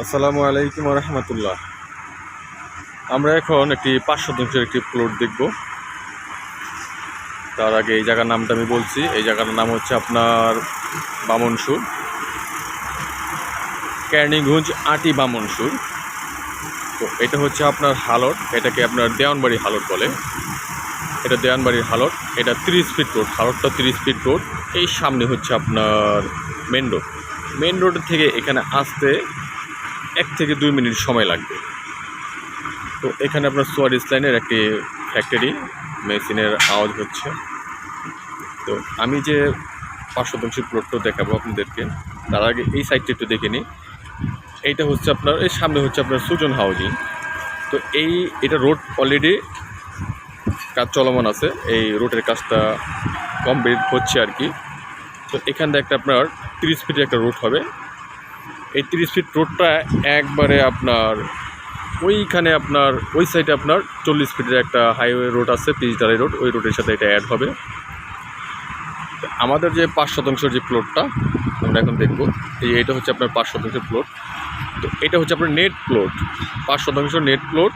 আসসালামু আলাইকুম রহমতুল্লাহ আমরা এখন একটি পাঁচ শতাংশের একটি প্লট দেখব। তার আগে এই জায়গার নামটা আমি বলছি। এই জায়গার নাম হচ্ছে আপনার বামনসুর। ক্যার্নিগঞ্জ আটি বামনসুর। তো এটা হচ্ছে আপনার হালট। এটাকে আপনার দেওয়ানবাড়ি হালট বলে। এটা দেওয়ানবাড়ির হালট। এটা তিরিশ ফিট রোড হালটটা তিরিশ ফিট রোড এই সামনে হচ্ছে আপনার মেন রোড মেন রোড থেকে এখানে আসতে এক থেকে দুই মিনিট সময় লাগবে। তো এখানে আপনার সোয়ারিস লাইনের একটি ফ্যাক্টরি মেশিনের আওয়াজ হচ্ছে। তো আমি যে পাঁচ শতাংশ প্লটটা দেখাবো আপনাদেরকে, তার আগে এই সাইডটা একটু দেখে নিই। এইটা হচ্ছে আপনার, এই সামনে হচ্ছে আপনার সুজন হাউজিং তো এই, এটা রোড অলরেডি কাজ চলমান আছে, এই রোডের কাজটা কমপ্লিট হচ্ছে আর কি। তো এখান থেকে একটা আপনার তিরিশ ফিটের একটা রোড হবে। এই তিরিশ ফিট রোডটা একবারে আপনার ওইখানে আপনার, ওই সাইডে আপনার চল্লিশ ফিটের একটা হাইওয়ে রোড আছে ঢালাই রোড ওই রোডের সাথে এটা অ্যাড হবে। আমাদের যে পাঁচ শতাংশের যে প্লটটা আমরা এখন দেখব, এই এটা হচ্ছে আপনার পাঁচ শতাংশের প্লট তো এটা হচ্ছে আপনার নেট প্লট পাঁচ শতাংশ নেট প্লট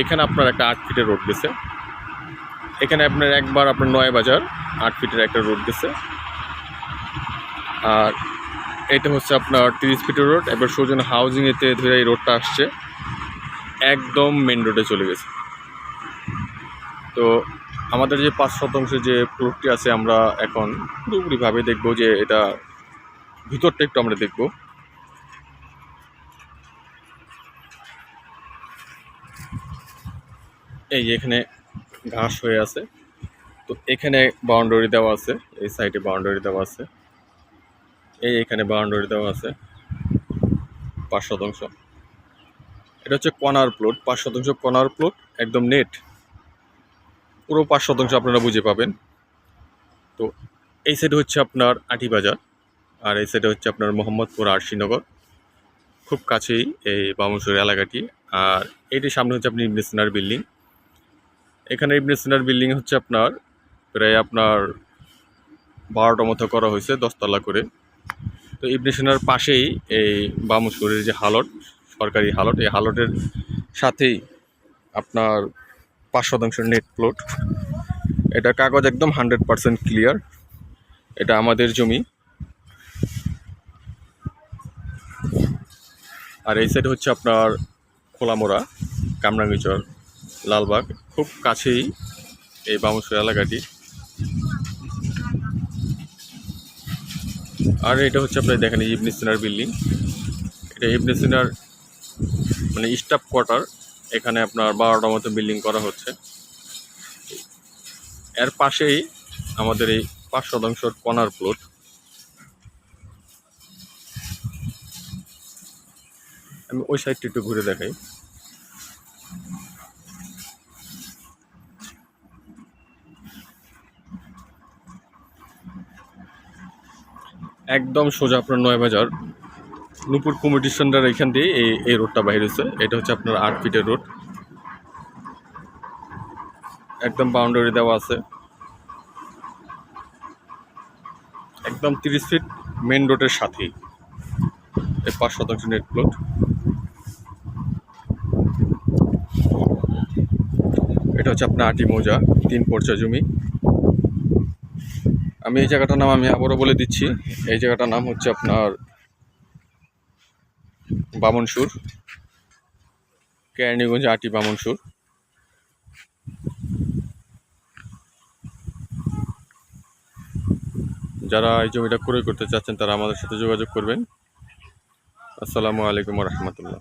এখানে আপনার একটা আট ফিটের রোড গেছে। এখানে আপনার একবার আপনার নয় বাজার, আট ফিটের একটা রোড গেছে। আর এটা হচ্ছে আপনার তিরিশ ফিটের রোড এবার সোজন হাউজিংয়েতে ধরে এই রোডটা আসছে। একদম মেন রোডে চলে গেছে। তো আমাদের যে পাঁচ শতাংশ যে প্লটটি আছে আমরা এখন পুরোপুরিভাবে দেখব যে এটা ভিতরটা একটু আমরা দেখব। এই যে এখানে ঘাস হয়ে আছে। তো এখানে বাউন্ডারি দেওয়া আছে, এই সাইডে বাউন্ডারি দেওয়া আছে। এই এখানে বাউন্ডারি দেওয়া আছে, পাঁচ শতাংশ। এটা হচ্ছে কনার প্লট পাঁচ শতাংশ কনার প্লট একদম নেট পুরো পাঁচ শতাংশ আপনারা বুঝে পাবেন। তো এই সাইডে হচ্ছে আপনার আটি বাজার, আর এই সাইডে হচ্ছে আপনার মোহাম্মদপুর আরশিনগর। খুব কাছেই এই বামুসুর এলাকাটি, আর এইটির সামনে হচ্ছে আপনি ইবনে বিল্ডিং। এখানে ইবনে বিল্ডিং হচ্ছে আপনার, প্রায় আপনার বারোটা মতো করা হয়েছে, দশতলা করে। তো ইবনে সিনার পাশেই এই বামুসুরের যে হালট, সরকারি হালট, এই হালটের সাথেই আপনার পাঁচ শতাংশ নেট প্লট এটা কাগজ একদম হান্ড্রেড পারসেন্ট ক্লিয়ার এটা আমাদের জমি। আর এই সাইড হচ্ছে আপনার খোলামোড়া, কামরাঙ্গিচর, লালবাগ। খুব কাছেই এই বামুসুর এলাকাটি। আর এটা হচ্ছে আপনার দেখেন ইবনে সিনার বিল্ডিং। এটা ইবনে সিনার মানে স্টাফ কোয়ার্টার এখানে আপনার বারোটা মতো বিল্ডিং করা হচ্ছে। এর পাশেই আমাদের এই পাঁচ শতাংশ কনার প্লট আমি ওই সাইডটা একটু ঘুরে দেখাই। একদম সোজা আপনার নয় বাজার। নূপুর কমিটি সেন্টার এখান দিয়ে এই এই রোডটা বাইর হয়েছে। এটা হচ্ছে আপনার আট ফিটের রোড। একদম বাউন্ডারি দেওয়া আছে। একদম তিরিশ ফিট মেন রোডের সাথেই। এই পাঁচ শতাংশ নেট প্লট এটা হচ্ছে আপনার আটি মোজা, তিন পর্চা জমি। আমি এই জায়গাটার নাম আমি আবারও বলে দিচ্ছি। এই জায়গাটার নাম হচ্ছে আপনার বামনসুর, কেরানীগঞ্জ আটি বামনসুর। যারা এই জমিটা ক্রয় করতে চাচ্ছেন তারা আমাদের সাথে যোগাযোগ করবেন। আসসালামু আলাইকুম রহমতুল্লাহ।